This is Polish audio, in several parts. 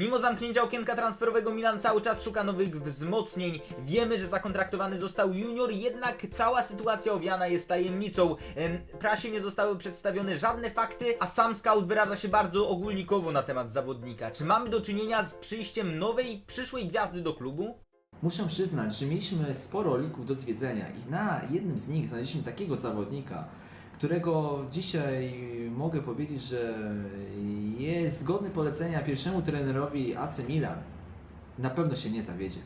Mimo zamknięcia okienka transferowego Milan cały czas szuka nowych wzmocnień. Wiemy, że zakontraktowany został junior, jednak cała sytuacja owiana jest tajemnicą. Em, Prasie nie zostały przedstawione żadne fakty, a sam scout wyraża się bardzo ogólnikowo na temat zawodnika. Czy mamy do czynienia z przyjściem nowej, przyszłej gwiazdy do klubu? Muszę przyznać, że mieliśmy sporo lików do zwiedzenia i na jednym z nich znaleźliśmy takiego zawodnika, którego dzisiaj mogę powiedzieć, że jest godny polecenia pierwszemu trenerowi AC Milan. Na pewno się nie zawiedzie.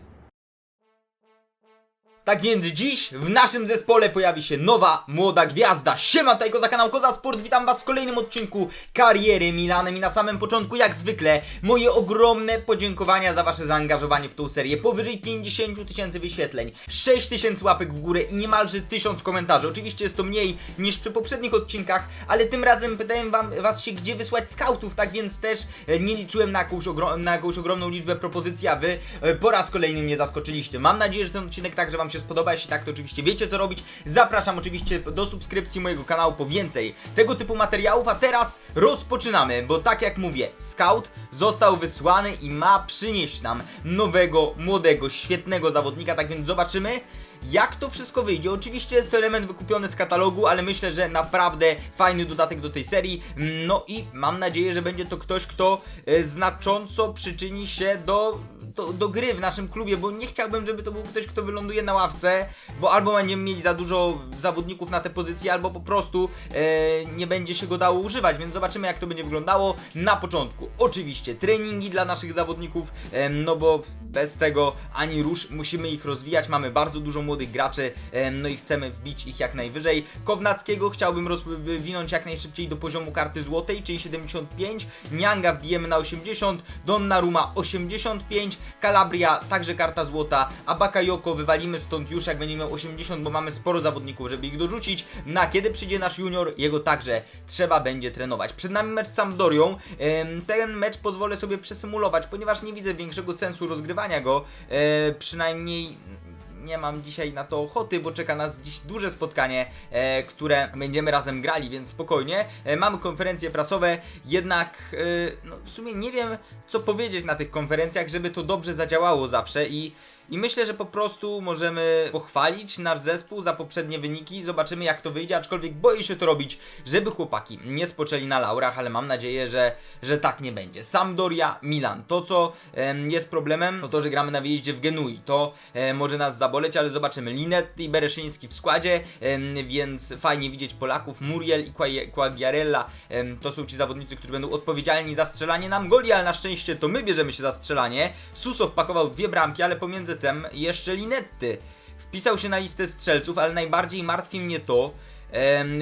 Tak więc dziś w naszym zespole pojawi się nowa, młoda gwiazda. Siema, tutaj Koza kanał Koza Sport, witam was w kolejnym odcinku kariery Milanem i na samym początku jak zwykle moje ogromne podziękowania za wasze zaangażowanie w tą serię. Powyżej 50 tysięcy wyświetleń, 6 tysięcy łapek w górę i niemalże 1000 komentarzy. Oczywiście jest to mniej niż przy poprzednich odcinkach, ale tym razem pytałem wam, was się gdzie wysłać skautów, tak więc też e, nie liczyłem na jakąś, na jakąś ogromną liczbę propozycji, a wy e, po raz kolejny mnie zaskoczyliście. Mam nadzieję, że ten odcinek także wam się spodoba, jeśli tak to oczywiście wiecie co robić. Zapraszam oczywiście do subskrypcji mojego kanału po więcej tego typu materiałów, a teraz rozpoczynamy, bo tak jak mówię, scout został wysłany i ma przynieść nam nowego, młodego, świetnego zawodnika, tak więc zobaczymy jak to wszystko wyjdzie. Oczywiście jest to element wykupiony z katalogu, ale myślę, że naprawdę fajny dodatek do tej serii. No i mam nadzieję, że będzie to ktoś, kto e, znacząco przyczyni się do, do, do gry w naszym klubie, bo nie chciałbym, żeby to był ktoś, kto wyląduje na ławce, bo albo będziemy mieli za dużo zawodników na te pozycje, albo po prostu e, nie będzie się go dało używać, więc zobaczymy jak to będzie wyglądało na początku. Oczywiście treningi dla naszych zawodników, e, no bo bez tego ani rusz, musimy ich rozwijać, mamy bardzo dużo młodych graczy, e, no i chcemy wbić ich jak najwyżej. Kownackiego chciałbym rozwinąć jak najszybciej do poziomu karty złotej, czyli 75, Nianga wbijemy na 80, Donnarumma 85, Calabria także karta złota, a Bakayoko wywalimy stąd już jak będzie miał 80, bo mamy sporo zawodników, żeby ich dorzucić. Na kiedy przyjdzie nasz junior, jego także trzeba będzie trenować. Przed nami mecz z Sampdorią. Ten mecz pozwolę sobie przesymulować, ponieważ nie widzę większego sensu rozgrywania go. E, Przynajmniej nie mam dzisiaj na to ochoty, bo czeka nas dziś duże spotkanie, e, które będziemy razem grali, więc spokojnie. E, mamy konferencje prasowe, jednak e, no, w sumie nie wiem, co powiedzieć na tych konferencjach, żeby to dobrze zadziałało zawsze i, i myślę, że po prostu możemy pochwalić nasz zespół za poprzednie wyniki, zobaczymy jak to wyjdzie, aczkolwiek boję się to robić, żeby chłopaki nie spoczęli na laurach, ale mam nadzieję, że, że tak nie będzie. Sampdoria, Milan. To co jest problemem, to to, że gramy na wyjeździe w Genui. To e, może nas zaboleć, ale zobaczymy. Linet i Bereszyński w składzie, więc fajnie widzieć Polaków. Muriel i Quagliarella to są ci zawodnicy, którzy będą odpowiedzialni za strzelanie nam goli, ale na szczęście to my bierzemy się za strzelanie. Suso wpakował dwie bramki, ale pomiędzy tym jeszcze Linetty. Wpisał się na listę strzelców, ale najbardziej martwi mnie to,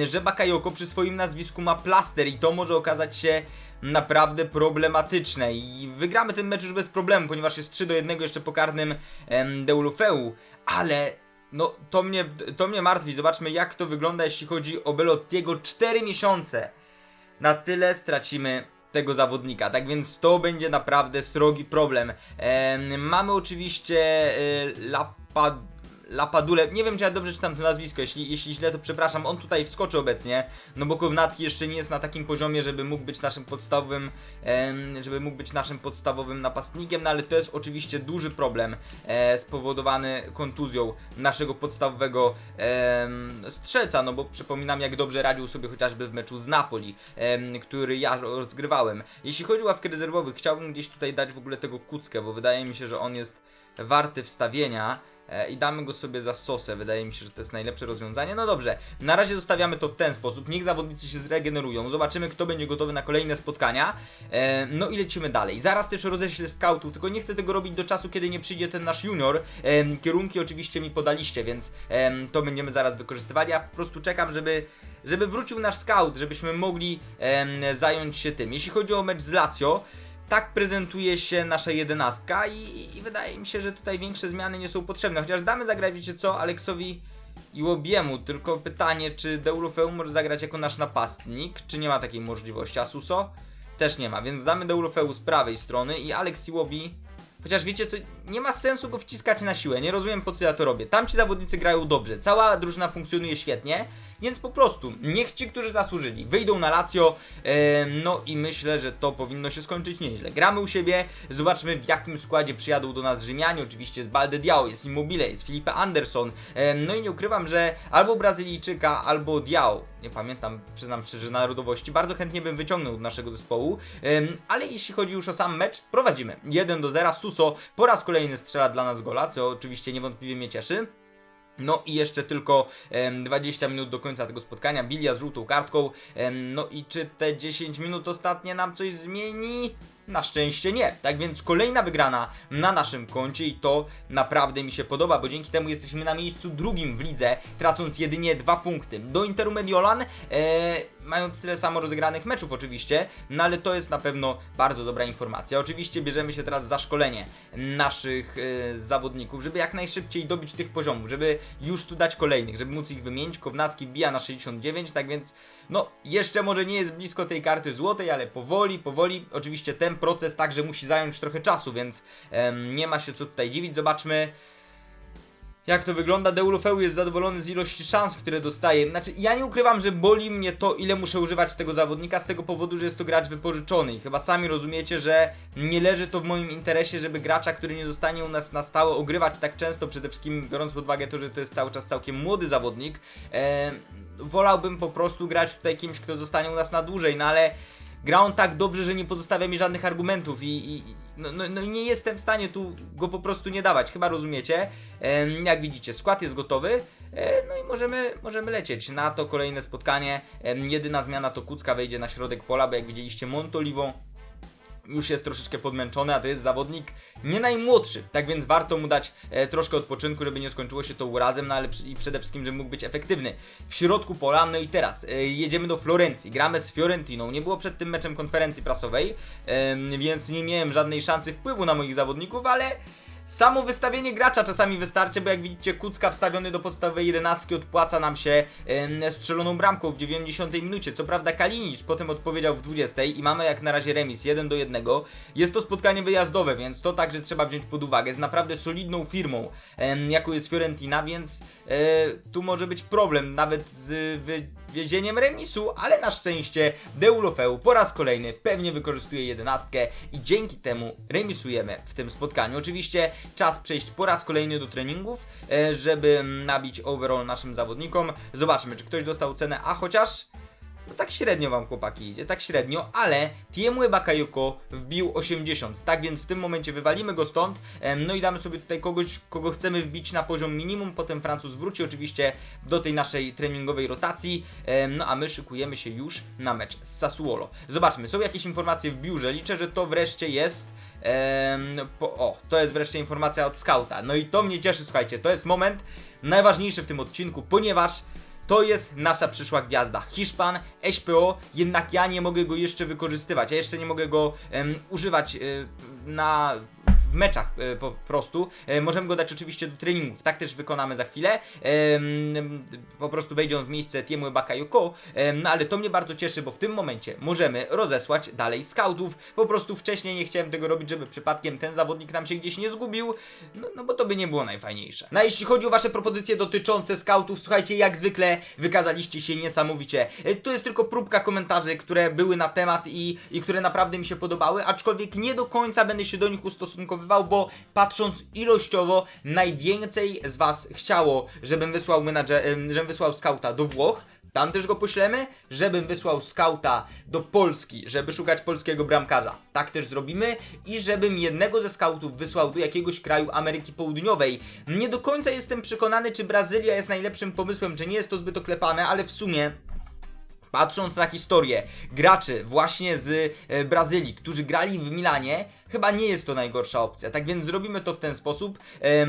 że Bakayoko przy swoim nazwisku ma plaster i to może okazać się naprawdę problematyczne i wygramy ten mecz już bez problemu, ponieważ jest 3 do 1 jeszcze po karnym em, Deulofeu, ale no to mnie, to mnie martwi, zobaczmy jak to wygląda jeśli chodzi o Belottiego, 4 miesiące. Na tyle stracimy tego zawodnika, tak więc to będzie naprawdę srogi problem. Em, mamy oczywiście e, Lapad... Lapadule, nie wiem czy ja dobrze czytam to nazwisko, jeśli, jeśli źle to przepraszam, on tutaj wskoczy obecnie, no bo Kownacki jeszcze nie jest na takim poziomie, żeby mógł być naszym podstawowym, żeby mógł być naszym podstawowym napastnikiem, no ale to jest oczywiście duży problem e, spowodowany kontuzją naszego podstawowego strzelca, no bo przypominam jak dobrze radził sobie chociażby w meczu z Napoli, który ja rozgrywałem. Jeśli chodzi o ławkę rezerwowych, chciałbym gdzieś tutaj dać w ogóle tego Kuckę, bo wydaje mi się, że on jest warty wstawienia i damy go sobie za sosę. Wydaje mi się, że to jest najlepsze rozwiązanie. No dobrze, na razie zostawiamy to w ten sposób. Niech zawodnicy się zregenerują. Zobaczymy, kto będzie gotowy na kolejne spotkania. E, no i lecimy dalej. Zaraz też roześlę scoutów, tylko nie chcę tego robić do czasu, kiedy nie przyjdzie ten nasz junior. E, kierunki oczywiście mi podaliście, więc e, to będziemy zaraz wykorzystywali. Ja po prostu czekam, żeby, żeby wrócił nasz scout, żebyśmy mogli e, zająć się tym. Jeśli chodzi o mecz z Lazio, tak prezentuje się nasza jedenastka i, i wydaje mi się, że tutaj większe zmiany nie są potrzebne. Chociaż damy zagrać, wiecie co, Aleksowi Iłobiemu, tylko pytanie, czy Deulofeu może zagrać jako nasz napastnik, czy nie ma takiej możliwości, a Suso? Też nie ma, więc damy Deulofeu z prawej strony i Alex Iwobi, chociaż wiecie co, nie ma sensu go wciskać na siłę, nie rozumiem po co ja to robię. Tamci zawodnicy grają dobrze, cała drużyna funkcjonuje świetnie, Więc po prostu, niech ci, którzy zasłużyli, wyjdą na Lazio, no i myślę, że to powinno się skończyć nieźle. Gramy u siebie, zobaczmy w jakim składzie przyjadą do nas Rzymianie, oczywiście jest Balde Diao, jest Immobile, jest Felipe Anderson, no i nie ukrywam, że albo Brazylijczyka, albo Diao, nie pamiętam, przyznam szczerze, narodowości, bardzo chętnie bym wyciągnął do naszego zespołu, ale jeśli chodzi już o sam mecz, prowadzimy. 1 do 0, Suso po raz kolejny strzela dla nas gola, co oczywiście niewątpliwie mnie cieszy. No i jeszcze tylko em, 20 minut do końca tego spotkania. Bilia z żółtą kartką. No i czy te 10 minut ostatnie nam coś zmieni? Na szczęście nie. Tak więc kolejna wygrana na naszym koncie i to naprawdę mi się podoba, bo dzięki temu jesteśmy na miejscu drugim w lidze, tracąc jedynie dwa punkty. Do Interu Mediolan, e, mając tyle samo rozegranych meczów oczywiście, no ale to jest na pewno bardzo dobra informacja. Oczywiście bierzemy się teraz za szkolenie naszych e, zawodników, żeby jak najszybciej dobić tych poziomów, żeby już tu dać kolejnych, żeby móc ich wymienić. Kownacki bija na 69, tak więc no jeszcze może nie jest blisko tej karty złotej, ale powoli, powoli. Oczywiście ten proces także musi zająć trochę czasu, więc nie ma się co tutaj dziwić. Zobaczmy. Jak to wygląda? Deulofeu jest zadowolony z ilości szans, które dostaje. Znaczy, ja nie ukrywam, że boli mnie to, ile muszę używać tego zawodnika, z tego powodu, że jest to gracz wypożyczony. I chyba sami rozumiecie, że nie leży to w moim interesie, żeby gracza, który nie zostanie u nas na stałe ogrywać tak często, przede wszystkim biorąc pod uwagę to, że to jest cały czas całkiem młody zawodnik. E, wolałbym po prostu grać tutaj kimś, kto zostanie u nas na dłużej, no ale gra on tak dobrze, że nie pozostawia mi żadnych argumentów i, i no, no, no nie jestem w stanie tu go po prostu nie dawać, chyba rozumiecie. Jak widzicie, skład jest gotowy. E, No i możemy, możemy lecieć na to kolejne spotkanie. Jedyna zmiana to Kucka wejdzie na środek pola, bo jak widzieliście Montolivo już jest troszeczkę podmęczony, a to jest zawodnik nie najmłodszy, tak więc warto mu dać e, troszkę odpoczynku, żeby nie skończyło się to urazem, no ale przy, i przede wszystkim, żeby mógł być efektywny. W środku pola, no i teraz e, jedziemy do Florencji, gramy z Fiorentiną, nie było przed tym meczem konferencji prasowej, em, więc nie miałem żadnej szansy wpływu na moich zawodników, ale Samo wystawienie gracza czasami wystarczy, bo jak widzicie Kucka wstawiony do podstawowej jedenastki odpłaca nam się em, strzeloną bramką w 90 minucie. Co prawda Kalinic potem odpowiedział w 20 i mamy jak na razie remis 1 do 1. Jest to spotkanie wyjazdowe, więc to także trzeba wziąć pod uwagę. Z naprawdę solidną firmą, em, jaką jest Fiorentina, więc e, tu może być problem nawet z wywiezieniem remisu, ale na szczęście Deulofeu po raz kolejny pewnie wykorzystuje jedenastkę i dzięki temu remisujemy w tym spotkaniu. Oczywiście czas przejść po raz kolejny do treningów, e, żeby nabić overall naszym zawodnikom. Zobaczmy, czy ktoś dostał cenę, a chociaż no tak średnio wam chłopaki idzie, tak średnio, ale Tiemue Bakayoko wbił 80, tak więc w tym momencie wywalimy go stąd, no i damy sobie tutaj kogoś, kogo chcemy wbić na poziom minimum, potem Francuz wróci oczywiście do tej naszej treningowej rotacji, no a my szykujemy się już na mecz z Sassuolo. Zobaczmy, są jakieś informacje w biurze, liczę, że to wreszcie jest Em, po, o, to jest wreszcie informacja od skauta. No i to mnie cieszy, słuchajcie, to jest moment najważniejszy w tym odcinku, ponieważ to jest nasza przyszła gwiazda. Hiszpan, SPO, jednak ja nie mogę go jeszcze wykorzystywać. Ja jeszcze nie mogę go em, używać e, na w meczach e, po prostu. E, możemy go dać oczywiście do treningów. Tak też wykonamy za chwilę. Po prostu wejdzie on w miejsce Tiemu Bakayoko. No ale to mnie bardzo cieszy, bo w tym momencie możemy rozesłać dalej scoutów. Po prostu wcześniej nie chciałem tego robić, żeby przypadkiem ten zawodnik nam się gdzieś nie zgubił. No, no bo to by nie było najfajniejsze. No a jeśli chodzi o wasze propozycje dotyczące scoutów, słuchajcie, jak zwykle wykazaliście się niesamowicie. E, To jest tylko próbka komentarzy, które były na temat i, i które naprawdę mi się podobały, aczkolwiek nie do końca będę się do nich ustosunkowywał, bo patrząc ilościowo, najwięcej z was chciało, żebym wysłał menadżer, żebym wysłał skauta do Włoch. Tam też go poślemy, żebym wysłał skauta do Polski, żeby szukać polskiego bramkarza. Tak też zrobimy i żebym jednego ze skautów wysłał do jakiegoś kraju Ameryki Południowej. Nie do końca jestem przekonany, czy Brazylia jest najlepszym pomysłem, czy nie jest to zbyt oklepane, ale w sumie Patrząc na historię graczy właśnie z e, Brazylii, którzy grali w Milanie, chyba nie jest to najgorsza opcja. Tak więc zrobimy to w ten sposób.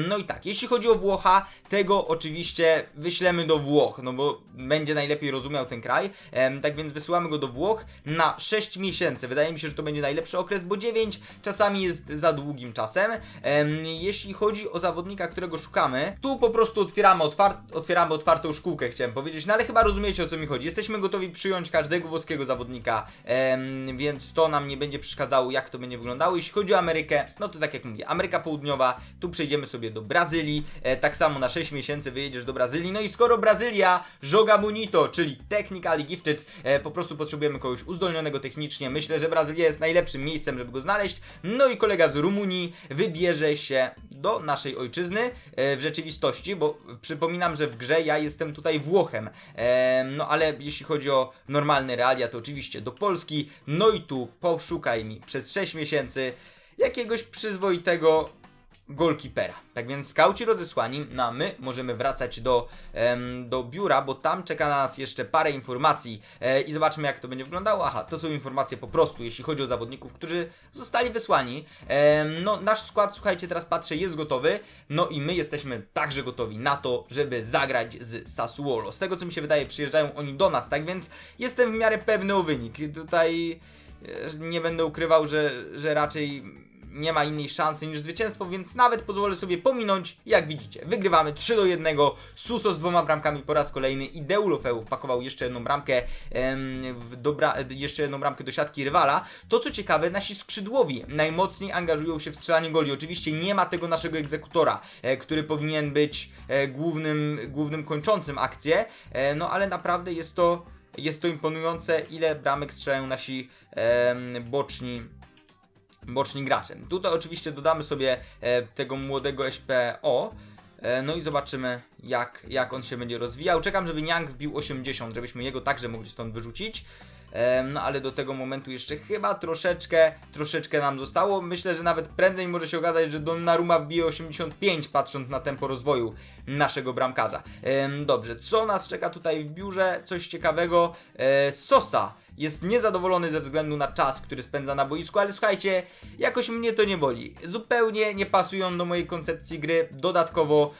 No i tak, jeśli chodzi o Włocha, tego oczywiście wyślemy do Włoch, no bo będzie najlepiej rozumiał ten kraj. Tak więc wysyłamy go do Włoch na 6 miesięcy. Wydaje mi się, że to będzie najlepszy okres, bo 9 czasami jest za długim czasem. Em, Jeśli chodzi o zawodnika, którego szukamy, tu po prostu otwieramy, otwar otwieramy otwartą szkółkę, chciałem powiedzieć, no ale chyba rozumiecie o co mi chodzi. Jesteśmy gotowi przyjąć każdego włoskiego zawodnika, więc to nam nie będzie przeszkadzało, jak to będzie wyglądało. Jeśli chodzi o Amerykę, no to tak jak mówię, Ameryka Południowa, tu przejdziemy sobie do Brazylii, e, tak samo na 6 miesięcy wyjedziesz do Brazylii, no i skoro Brazylia, Joga Bonito, czyli Technically Gifted, e, po prostu potrzebujemy kogoś uzdolnionego technicznie, myślę, że Brazylia jest najlepszym miejscem, żeby go znaleźć, no i kolega z Rumunii wybierze się do naszej ojczyzny e, w rzeczywistości, bo przypominam, że w grze ja jestem tutaj Włochem, e, no ale jeśli chodzi o normalne realia, to oczywiście do Polski, no i tu poszukaj mi przez 6 miesięcy jakiegoś przyzwoitego golkipera. Tak więc skauci rozesłani, no a my możemy wracać do, em, do biura, bo tam czeka na nas jeszcze parę informacji e, i zobaczmy jak to będzie wyglądało. Aha, to są informacje po prostu, jeśli chodzi o zawodników, którzy zostali wysłani. No nasz skład, słuchajcie, teraz patrzę, jest gotowy, no i my jesteśmy także gotowi na to, żeby zagrać z Sassuolo. Z tego co mi się wydaje, przyjeżdżają oni do nas, tak więc jestem w miarę pewny o wynik. Tutaj nie będę ukrywał, że, że raczej nie ma innej szansy niż zwycięstwo, więc nawet pozwolę sobie pominąć, jak widzicie. Wygrywamy 3 do 1, Suso z dwoma bramkami po raz kolejny i Deulofeu wpakował jeszcze jedną bramkę em, dobra, jeszcze jedną bramkę do siatki rywala. To co ciekawe, nasi skrzydłowi najmocniej angażują się w strzelanie goli. Oczywiście nie ma tego naszego egzekutora, e, który powinien być e, głównym, głównym kończącym akcję, e, no ale naprawdę jest to jest to imponujące, ile bramek strzelają nasi em, boczni boczni gracze. Tutaj oczywiście dodamy sobie e, tego młodego SPO. E, no i zobaczymy, jak, jak on się będzie rozwijał. Czekam, żeby Niang wbił 80, żebyśmy jego także mogli stąd wyrzucić. No ale do tego momentu jeszcze chyba troszeczkę, troszeczkę nam zostało. Myślę, że nawet prędzej może się okazać, że Donnarumma wbije 85, patrząc na tempo rozwoju naszego bramkarza. Dobrze, co nas czeka tutaj w biurze? Coś ciekawego. E, Sosa jest niezadowolony ze względu na czas, który spędza na boisku, ale słuchajcie, jakoś mnie to nie boli. Zupełnie nie pasują do mojej koncepcji gry. Dodatkowo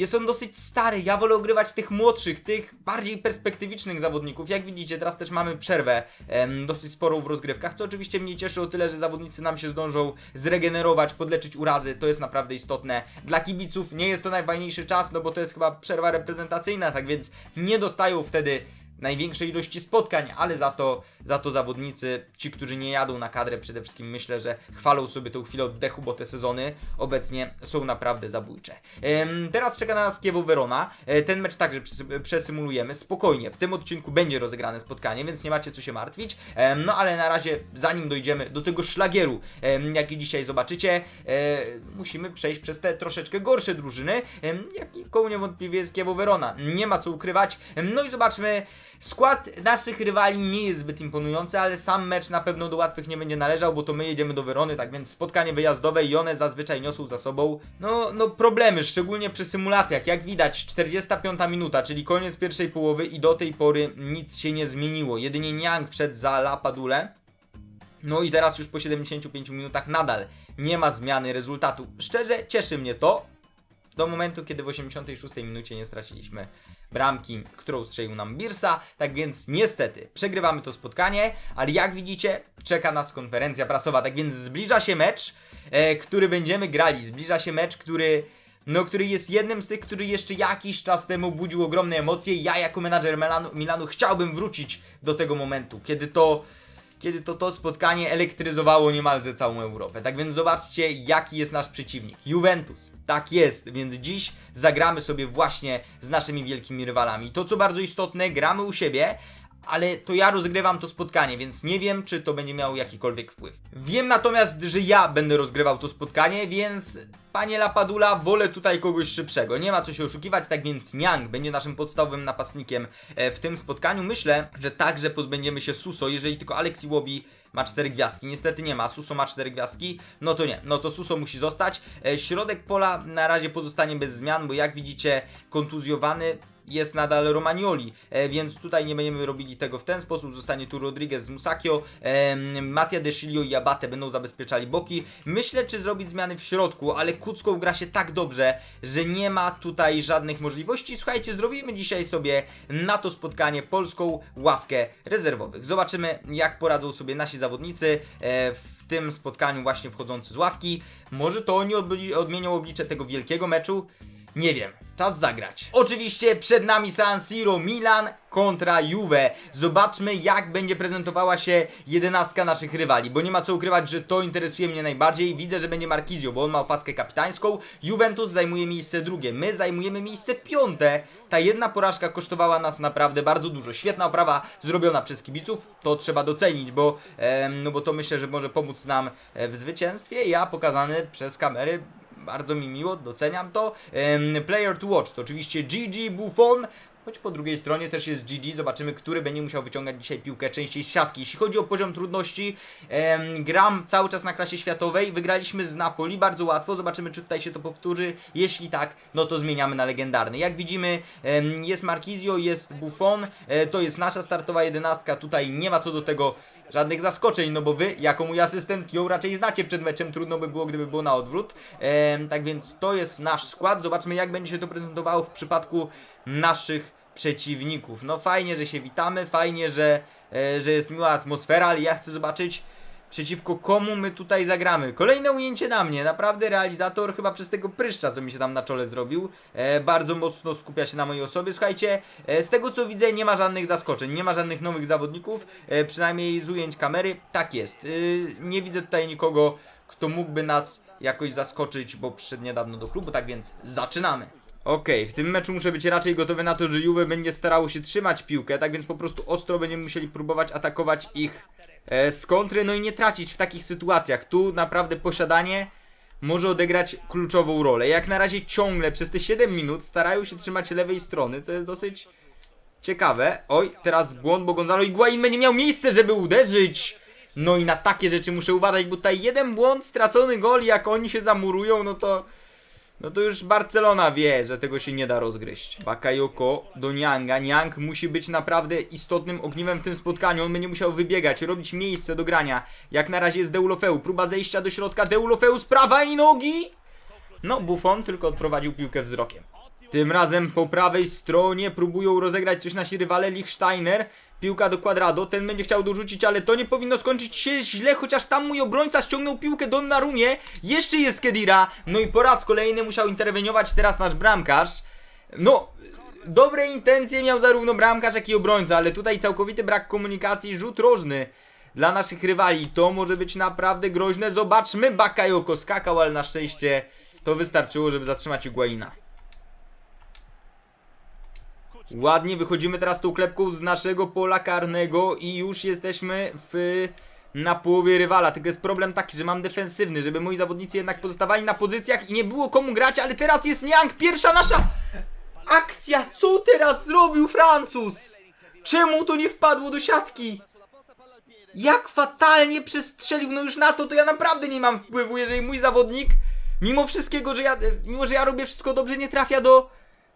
jest on dosyć stary. Ja wolę ogrywać tych młodszych, tych bardziej perspektywicznych zawodników. Jak widzicie, teraz też mamy przerwę em, dosyć sporą w rozgrywkach, co oczywiście mnie cieszy o tyle, że zawodnicy nam się zdążą zregenerować, podleczyć urazy. To jest naprawdę istotne. Dla kibiców nie jest to najfajniejszy czas, no bo to jest chyba przerwa reprezentacyjna, tak więc nie dostają wtedy największej ilości spotkań, ale za to, za to zawodnicy, ci, którzy nie jadą na kadrę, przede wszystkim myślę, że chwalą sobie tą chwilę oddechu, bo te sezony obecnie są naprawdę zabójcze. Teraz czeka na nas Kiewo Verona. E, ten mecz także przesy- przesymulujemy spokojnie. W tym odcinku będzie rozegrane spotkanie, więc nie macie co się martwić. No ale na razie, zanim dojdziemy do tego szlagieru, jaki dzisiaj zobaczycie, e, musimy przejść przez te troszeczkę gorsze drużyny, jaką niewątpliwie jest Kiewo Verona. Nie ma co ukrywać. No i zobaczmy. Skład naszych rywali nie jest zbyt imponujący, ale sam mecz na pewno do łatwych nie będzie należał, bo to my jedziemy do Werony, tak więc spotkanie wyjazdowe i one zazwyczaj niosą za sobą no, no problemy, szczególnie przy symulacjach. Jak widać, 45 minuta, czyli koniec pierwszej połowy i do tej pory nic się nie zmieniło. Jedynie Niang wszedł za Lapadule. No i teraz już po 75 minutach nadal nie ma zmiany rezultatu. Szczerze cieszy mnie to, do momentu, kiedy w 86 minucie nie straciliśmy bramki, którą strzelił nam Birsa. Tak więc niestety przegrywamy to spotkanie, ale jak widzicie, czeka nas konferencja prasowa. Tak więc zbliża się mecz, e, który będziemy grali. Zbliża się mecz, który. No, który jest jednym z tych, który jeszcze jakiś czas temu budził ogromne emocje. Ja, jako menadżer Milanu, Milanu chciałbym wrócić do tego momentu, kiedy to kiedy to to spotkanie elektryzowało niemalże całą Europę. Tak więc zobaczcie, jaki jest nasz przeciwnik. Juventus. Tak jest, więc dziś zagramy sobie właśnie z naszymi wielkimi rywalami. To, co bardzo istotne, gramy u siebie, ale to ja rozgrywam to spotkanie, więc nie wiem, czy to będzie miało jakikolwiek wpływ. Wiem natomiast, że ja będę rozgrywał to spotkanie, więc panie Lapadula, wolę tutaj kogoś szybszego. Nie ma co się oszukiwać, tak więc Niang będzie naszym podstawowym napastnikiem e, w tym spotkaniu. Myślę, że także pozbędziemy się Suso, jeżeli tylko Alex Iwobi ma 4 gwiazdki. Niestety nie ma. Suso ma 4 gwiazdki. No to nie. No to Suso musi zostać. E, środek pola na razie pozostanie bez zmian, bo jak widzicie, kontuzjowany jest nadal Romagnoli, e, więc tutaj nie będziemy robili tego w ten sposób. Zostanie tu Rodriguez z Musakio, Mattia De i Abate będą zabezpieczali boki. Myślę, czy zrobić zmiany w środku, ale Kucką gra się tak dobrze, że nie ma tutaj żadnych możliwości. Słuchajcie, zrobimy dzisiaj sobie na to spotkanie polską ławkę rezerwowych. Zobaczymy, jak poradzą sobie nasi zawodnicy e, w tym spotkaniu właśnie wchodzący z ławki. Może to oni odmienią oblicze tego wielkiego meczu. Nie wiem, czas zagrać. Oczywiście przed nami San Siro, Milan kontra Juve. Zobaczmy jak będzie prezentowała się jedenastka naszych rywali, bo nie ma co ukrywać, że to interesuje mnie najbardziej. Widzę, że będzie Marquizio, bo on ma opaskę kapitańską. Juventus zajmuje miejsce drugie, my zajmujemy miejsce piąte. Ta jedna porażka kosztowała nas naprawdę bardzo dużo. Świetna oprawa zrobiona przez kibiców, to trzeba docenić, bo, em, no bo to myślę, że może pomóc nam e, w zwycięstwie. Ja pokazany przez kamery bardzo mi miło, doceniam to. Player to watch to oczywiście Gigi Buffon. Choć po drugiej stronie też jest GG, zobaczymy, który będzie musiał wyciągać dzisiaj piłkę częściej z siatki. Jeśli chodzi o poziom trudności, em, gram cały czas na klasie światowej, wygraliśmy z Napoli bardzo łatwo, zobaczymy, czy tutaj się to powtórzy. Jeśli tak, no to zmieniamy na legendarny. Jak widzimy, em, jest Marquizio, jest Buffon, e, to jest nasza startowa jedenastka, tutaj nie ma co do tego żadnych zaskoczeń, no bo wy, jako mój asystent, ją raczej znacie przed meczem, trudno by było, gdyby było na odwrót. Em, tak więc to jest nasz skład, zobaczmy, jak będzie się to prezentowało w przypadku naszych przeciwników. No fajnie, że się witamy, fajnie, że, e, że jest miła atmosfera, ale ja chcę zobaczyć przeciwko komu my tutaj zagramy. Kolejne ujęcie na mnie, naprawdę realizator chyba przez tego pryszcza, co mi się tam na czole zrobił, e, bardzo mocno skupia się na mojej osobie. Słuchajcie, e, z tego co widzę nie ma żadnych zaskoczeń, nie ma żadnych nowych zawodników, e, przynajmniej z ujęć kamery, tak jest. E, nie widzę tutaj nikogo, kto mógłby nas jakoś zaskoczyć, bo przyszedł niedawno do klubu, tak więc zaczynamy. Okej, w tym meczu muszę być raczej gotowy na to, że Juve będzie starało się trzymać piłkę, tak więc po prostu ostro będziemy musieli próbować atakować ich e, z kontry, no i nie tracić w takich sytuacjach. Tu naprawdę posiadanie może odegrać kluczową rolę. Jak na razie ciągle przez te 7 minut starają się trzymać lewej strony, co jest dosyć ciekawe. Oj, teraz błąd, bo Gonzalo Higuain będzie miał miejsce, żeby uderzyć. No i na takie rzeczy muszę uważać, bo tutaj jeden błąd, stracony gol, jak oni się zamurują, no to... No to już Barcelona wie, że tego się nie da rozgryźć. Bakayoko do Nianga. Niang musi być naprawdę istotnym ogniwem w tym spotkaniu. On będzie musiał wybiegać, robić miejsce do grania. Jak na razie jest Deulofeu. Próba zejścia do środka. Deulofeu z prawej nogi. No, Buffon tylko odprowadził piłkę wzrokiem. Tym razem po prawej stronie próbują rozegrać coś nasi rywale. Lichsteiner. Piłka do Quadrado. Ten będzie chciał dorzucić, ale to nie powinno skończyć się źle, chociaż tam mój obrońca ściągnął piłkę do Narunie. Jeszcze jest Kedira. No i po raz kolejny musiał interweniować teraz nasz bramkarz. No, dobre intencje miał zarówno bramkarz, jak i obrońca, ale tutaj całkowity brak komunikacji, rzut rożny dla naszych rywali. To może być naprawdę groźne. Zobaczmy, Bakayoko skakał, ale na szczęście to wystarczyło, żeby zatrzymać Higuaina. Ładnie wychodzimy teraz tą klepką z naszego pola karnego i już jesteśmy w na połowie rywala. Tylko jest problem taki, że mam defensywny, żeby moi zawodnicy jednak pozostawali na pozycjach i nie było komu grać, ale teraz jest Niang, pierwsza nasza akcja. Co teraz zrobił Francuz? Czemu to nie wpadło do siatki? Jak fatalnie przestrzelił, no już na to to ja naprawdę nie mam wpływu, jeżeli mój zawodnik, mimo wszystkiego, że ja, mimo że ja robię wszystko dobrze, nie trafia do,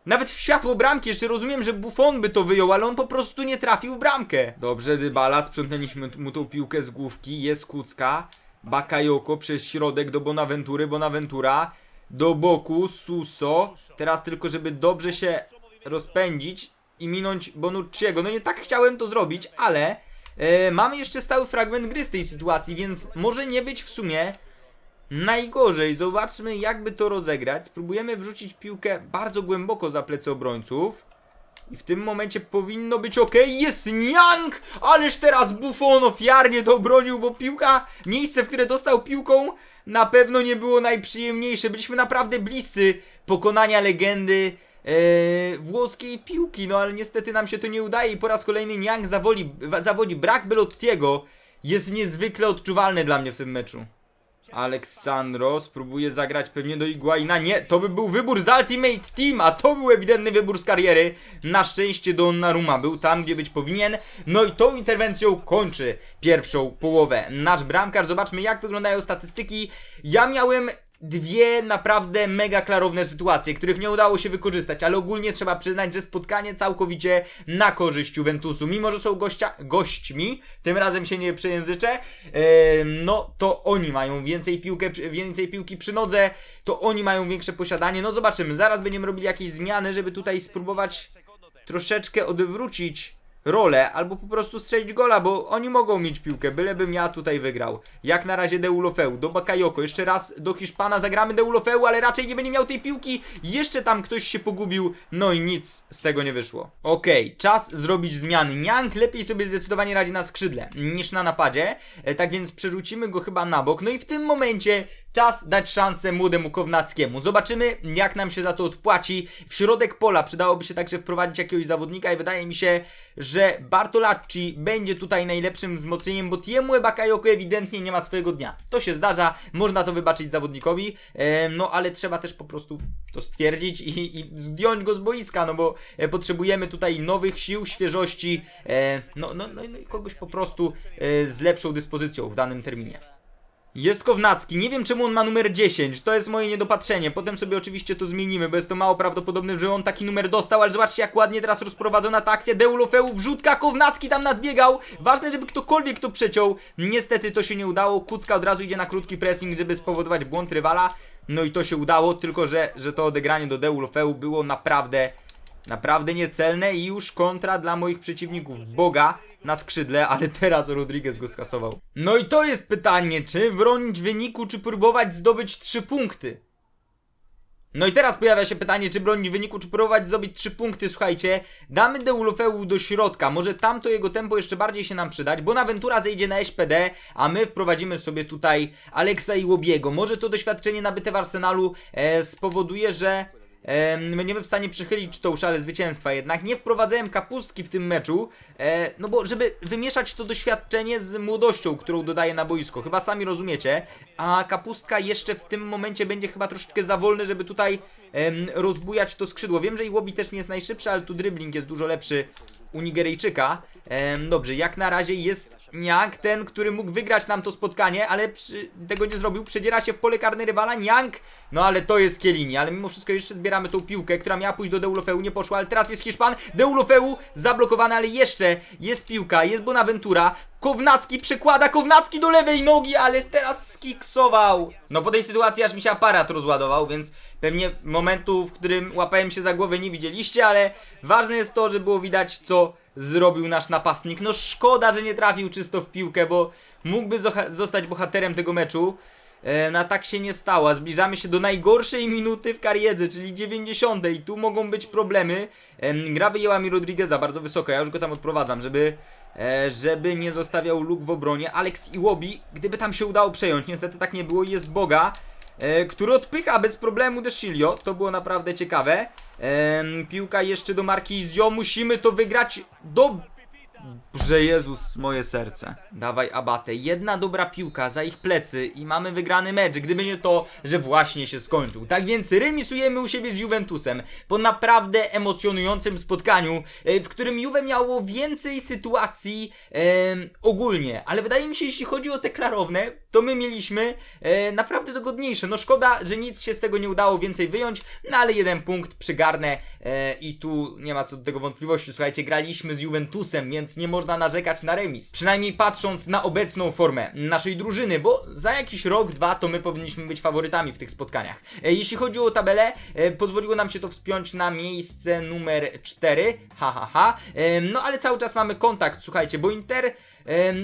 nawet w światło bramki, jeszcze rozumiem, że Buffon by to wyjął, ale on po prostu nie trafił w bramkę. Dobrze, Dybala, sprzątnęliśmy mu tą piłkę z główki, jest Kucka, Bakayoko przez środek do Bonaventury, Bonaventura, do boku, Suso, teraz tylko, żeby dobrze się rozpędzić i minąć Bonucciego, no nie tak chciałem to zrobić, ale e, mamy jeszcze stały fragment gry z tej sytuacji, więc może nie być w sumie Najgorzej, zobaczmy jakby to rozegrać. Spróbujemy wrzucić piłkę bardzo głęboko za plecy obrońców. I w tym momencie powinno być ok. Jest Niang! Ależ teraz Buffon ofiarnie to obronił, bo piłka, miejsce, w które dostał piłką, na pewno nie było najprzyjemniejsze. Byliśmy naprawdę bliscy pokonania legendy e, włoskiej piłki, no ale niestety nam się to nie udaje i po raz kolejny Niang zawoli, zawodzi. Brak Belottiego jest niezwykle odczuwalny dla mnie w tym meczu. Aleksandro spróbuje zagrać pewnie do Iguaina. Nie, to by był wybór z Ultimate Team, a to był ewidentny wybór z kariery. Na szczęście Donnarumma był tam, gdzie być powinien. No i tą interwencją kończy pierwszą połowę. Nasz bramkarz, zobaczmy jak wyglądają statystyki. Ja miałem dwie naprawdę mega klarowne sytuacje, których nie udało się wykorzystać, ale ogólnie trzeba przyznać, że spotkanie całkowicie na korzyść Juventusu, mimo że są gościa, gośćmi, tym razem się nie przejęzyczę, e, no to oni mają więcej, piłkę, więcej piłki przy nodze, to oni mają większe posiadanie, no zobaczymy, zaraz będziemy robili jakieś zmiany, żeby tutaj spróbować troszeczkę odwrócić rolę, albo po prostu strzelić gola, bo oni mogą mieć piłkę, bylebym ja tutaj wygrał. Jak na razie Deulofeu, do Bakayoko, jeszcze raz do Hiszpana zagramy Deulofeu, ale raczej nie będzie miał tej piłki, jeszcze tam ktoś się pogubił, no i nic z tego nie wyszło. Okej, czas zrobić zmiany. Niang lepiej sobie zdecydowanie radzi na skrzydle niż na napadzie, e, tak więc przerzucimy go chyba na bok, no i w tym momencie czas dać szansę młodemu Kownackiemu. Zobaczymy jak nam się za to odpłaci. W środek pola przydałoby się także wprowadzić jakiegoś zawodnika i wydaje mi się, że Bartolacci będzie tutaj najlepszym wzmocnieniem, bo Tiemu Bakayoko ewidentnie nie ma swojego dnia. To się zdarza, można to wybaczyć zawodnikowi, no ale trzeba też po prostu to stwierdzić i, i zdjąć go z boiska, no bo e, potrzebujemy tutaj nowych sił, świeżości, no, no, no, no i kogoś po prostu e, z lepszą dyspozycją w danym terminie. Jest Kownacki, nie wiem czemu on ma numer 10, to jest moje niedopatrzenie, potem sobie oczywiście to zmienimy, bo jest to mało prawdopodobne, że on taki numer dostał, ale zobaczcie jak ładnie teraz rozprowadzona ta akcja, Deulofeu wrzutka, Kownacki tam nadbiegał, ważne żeby ktokolwiek to przeciął, niestety to się nie udało, Kucka od razu idzie na krótki pressing, żeby spowodować błąd rywala, no i to się udało, tylko że, że to odegranie do Deulofeu było naprawdę Naprawdę niecelne i już kontra dla moich przeciwników. Boga na skrzydle, ale teraz Rodriguez go skasował. No i to jest pytanie, czy bronić wyniku, czy próbować zdobyć 3 punkty? No i teraz pojawia się pytanie, czy bronić wyniku, czy próbować zdobyć 3 punkty. Słuchajcie, damy Deulofeu do środka. Może tamto jego tempo jeszcze bardziej się nam przydać, bo Naventura zejdzie na SPD, a my wprowadzimy sobie tutaj Aleksa i Łobiego. Może to doświadczenie nabyte w Arsenalu e, spowoduje, że Em, będziemy w stanie przychylić tą szalę zwycięstwa. Jednak nie wprowadzałem kapustki w tym meczu, e, no bo żeby wymieszać to doświadczenie z młodością, którą dodaję na boisko. Chyba sami rozumiecie. A kapustka jeszcze w tym momencie będzie chyba troszeczkę za wolny, żeby tutaj em, rozbujać to skrzydło. Wiem, że Iwobi też nie jest najszybszy, ale tu dribbling jest dużo lepszy u Nigeryjczyka. Dobrze, jak na razie jest Niang, ten, który mógł wygrać nam to spotkanie, ale przy, tego nie zrobił. Przedziera się w pole karne rywala. Niang, no ale to jest Kielini, ale mimo wszystko jeszcze zbieramy tą piłkę, która miała pójść do Deulofeu, nie poszła, ale teraz jest Hiszpan. Deulofeu zablokowany, ale jeszcze jest piłka, jest Bonaventura. Kownacki przekłada, Kownacki do lewej nogi, ale teraz skiksował. No po tej sytuacji aż mi się aparat rozładował, więc pewnie momentu, w którym łapałem się za głowę nie widzieliście, ale ważne jest to, że było widać co zrobił nasz napastnik. No szkoda, że nie trafił czysto w piłkę, bo mógłby zostać bohaterem tego meczu. E, no a tak się nie stało. Zbliżamy się do najgorszej minuty w karierze, czyli 90. I tu mogą być problemy. Em, Gra wyjęła mi Rodrigueza bardzo wysoko. Ja już go tam odprowadzam, żeby, e, żeby nie zostawiał luk w obronie. Alex Iwobi, gdyby tam się udało przejąć, niestety tak nie było. i Jest Boga, e, który odpycha bez problemu Deschilio. To było naprawdę ciekawe. Em, piłka jeszcze do Marquizio. Musimy to wygrać do Że Jezus, moje serce. Dawaj Abate. Jedna dobra piłka za ich plecy i mamy wygrany mecz. Gdyby nie to, że właśnie się skończył. Tak więc remisujemy u siebie z Juventusem po naprawdę emocjonującym spotkaniu, e, w którym Juve miało więcej sytuacji em, ogólnie. Ale wydaje mi się, jeśli chodzi o te klarowne, to my mieliśmy e, naprawdę dogodniejsze. No szkoda, że nic się z tego nie udało więcej wyjąć, no ale jeden punkt przygarnę e, i tu nie ma co do tego wątpliwości. Słuchajcie, graliśmy z Juventusem, więc nie można narzekać na remis. Przynajmniej patrząc na obecną formę naszej drużyny, bo za jakiś rok, dwa to my powinniśmy być faworytami w tych spotkaniach. E, jeśli chodzi o tabelę, e, pozwoliło nam się to wspiąć na miejsce numer 4, ha ha ha. E, no ale cały czas mamy kontakt, słuchajcie, bo Inter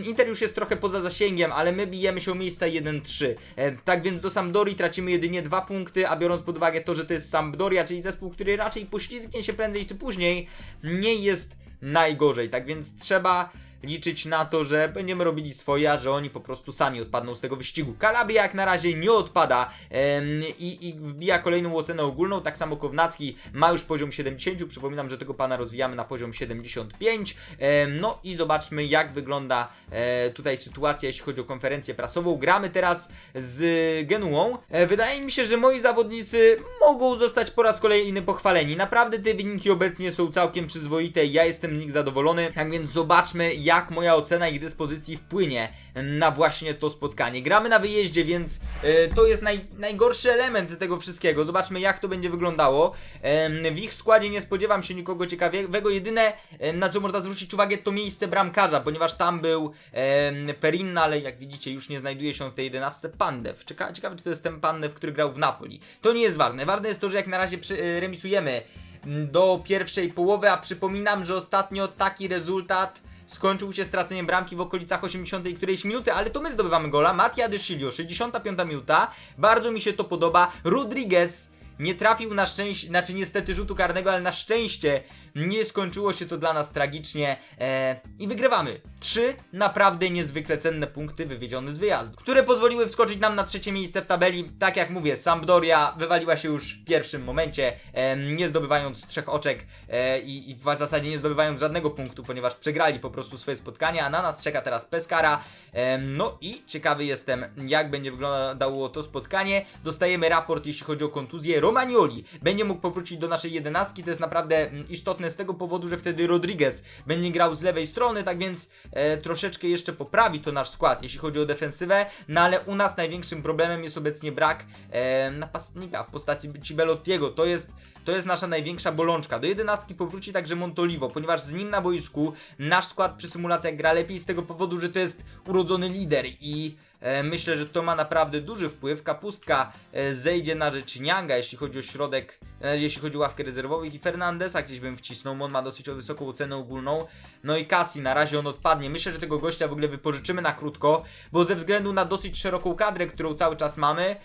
Inter już jest trochę poza zasięgiem, ale my bijemy się o miejsca 1-3. Em, Tak więc do Sampdori tracimy jedynie dwa punkty, a biorąc pod uwagę to, że to jest Sampdoria, czyli zespół, który raczej poślizgnie się prędzej czy później, nie jest najgorzej. Tak więc trzeba liczyć na to, że będziemy robili swoje, a że oni po prostu sami odpadną z tego wyścigu. Calabria jak na razie nie odpada i, i wbija kolejną ocenę ogólną, tak samo Kownacki ma już poziom 70, przypominam, że tego pana rozwijamy na poziom 75, em, no i zobaczmy jak wygląda e, tutaj sytuacja, jeśli chodzi o konferencję prasową. Gramy teraz z Genuą. E, wydaje mi się, że moi zawodnicy mogą zostać po raz kolejny pochwaleni. Naprawdę te wyniki obecnie są całkiem przyzwoite ja jestem z nich zadowolony. Tak więc zobaczmy, jak moja ocena ich dyspozycji wpłynie na właśnie to spotkanie. Gramy na wyjeździe, więc e, to jest naj, najgorszy element tego wszystkiego. Zobaczmy, jak to będzie wyglądało. W ich składzie nie spodziewam się nikogo ciekawego. Jedyne, e, na co można zwrócić uwagę, to miejsce bramkarza, ponieważ tam był Perinna, ale jak widzicie, już nie znajduje się w tej 11 Pandew. Cieka ciekawe, czy to jest ten Pandew, który grał w Napoli. To nie jest ważne. Ważne jest to, że jak na razie e, remisujemy mm, do pierwszej połowy, a przypominam, że ostatnio taki rezultat skończył się straceniem bramki w okolicach 80 którejś minuty, ale to my zdobywamy gola. Mattia de Chilio, 65 minuta. Bardzo mi się to podoba. Rodriguez nie trafił na szczęście, znaczy niestety rzutu karnego, ale na szczęście nie skończyło się to dla nas tragicznie e, i wygrywamy. Trzy naprawdę niezwykle cenne punkty wywiedzione z wyjazdu, które pozwoliły wskoczyć nam na trzecie miejsce w tabeli. Tak jak mówię, Sampdoria wywaliła się już w pierwszym momencie, e, nie zdobywając trzech oczek e, i, i w zasadzie nie zdobywając żadnego punktu, ponieważ przegrali po prostu swoje spotkania, a na nas czeka teraz Pescara. E, no i ciekawy jestem, jak będzie wyglądało to spotkanie. Dostajemy raport, jeśli chodzi o kontuzję. Romagnoli będzie mógł powrócić do naszej jedenastki, to jest naprawdę mm, istotne z tego powodu, że wtedy Rodriguez będzie grał z lewej strony, tak więc e, troszeczkę jeszcze poprawi to nasz skład, jeśli chodzi o defensywę, no ale u nas największym problemem jest obecnie brak e, napastnika w postaci Cibelottiego, to jest to jest nasza największa bolączka. Do jedenastki powróci także Montolivo, ponieważ z nim na boisku nasz skład przy symulacjach gra lepiej z tego powodu, że to jest urodzony lider i e, myślę, że to ma naprawdę duży wpływ. Kapustka e, zejdzie na rzecz Nianga, jeśli chodzi o środek, e, jeśli chodzi o ławkę rezerwowych i Fernandesa gdzieś bym wcisnął, on ma dosyć wysoką ocenę ogólną. No i Cassi, na razie on odpadnie. Myślę, że tego gościa w ogóle wypożyczymy na krótko, bo ze względu na dosyć szeroką kadrę, którą cały czas mamy,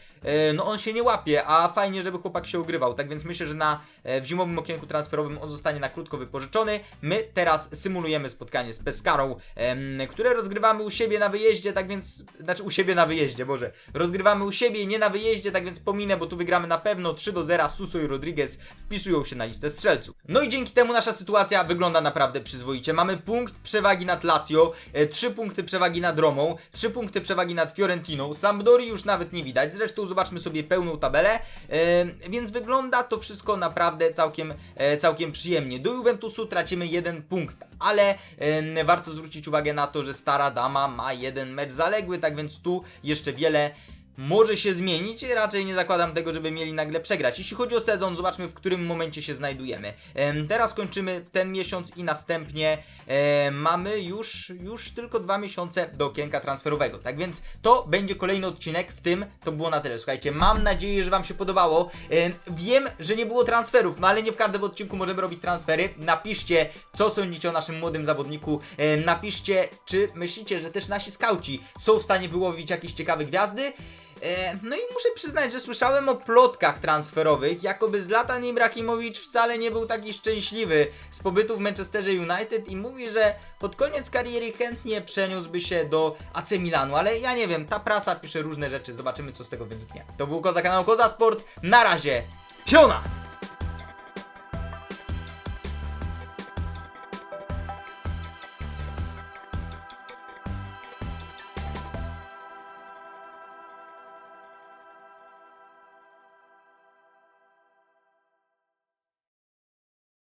no on się nie łapie, a fajnie, żeby chłopak się ugrywał. Tak więc myślę, że na, e, w zimowym okienku transferowym on zostanie na krótko wypożyczony. My teraz symulujemy spotkanie z Pescarą, em, które rozgrywamy u siebie na wyjeździe, tak więc, znaczy u siebie na wyjeździe, Boże. Rozgrywamy u siebie nie na wyjeździe, tak więc pominę, bo tu wygramy na pewno 3 do 0. Suso i Rodriguez wpisują się na listę strzelców. No i dzięki temu nasza sytuacja wygląda naprawdę przyzwoicie. Mamy punkt przewagi nad Lazio, 3 punkty przewagi nad Romą, 3 punkty przewagi nad Fiorentiną. Sampdori już nawet nie widać. Zresztą zobaczmy sobie pełną tabelę. Więc wygląda to wszystko naprawdę całkiem, e, całkiem przyjemnie. Do Juventusu tracimy jeden punkt, ale warto zwrócić uwagę na to, że stara dama ma jeden mecz zaległy, tak więc tu jeszcze wiele może się zmienić. Raczej nie zakładam tego, żeby mieli nagle przegrać. Jeśli chodzi o sezon, zobaczmy w którym momencie się znajdujemy. Em, teraz kończymy ten miesiąc i następnie mamy już, już tylko dwa miesiące do okienka transferowego. Tak więc to będzie kolejny odcinek. W tym to było na tyle. Słuchajcie, mam nadzieję, że Wam się podobało. Em, wiem, że nie było transferów, no ale nie w każdym odcinku możemy robić transfery. Napiszcie, co sądzicie o naszym młodym zawodniku. Napiszcie, czy myślicie, że też nasi skauci są w stanie wyłowić jakieś ciekawe gwiazdy. E, No i muszę przyznać, że słyszałem o plotkach transferowych, jakoby Zlatan Ibrahimowicz wcale nie był taki szczęśliwy z pobytu w Manchesterze United i mówi, że pod koniec kariery chętnie przeniósłby się do AC Milanu, ale ja nie wiem, ta prasa pisze różne rzeczy, zobaczymy co z tego wyniknie. To był Koza kanał Koza Sport, na razie, piona!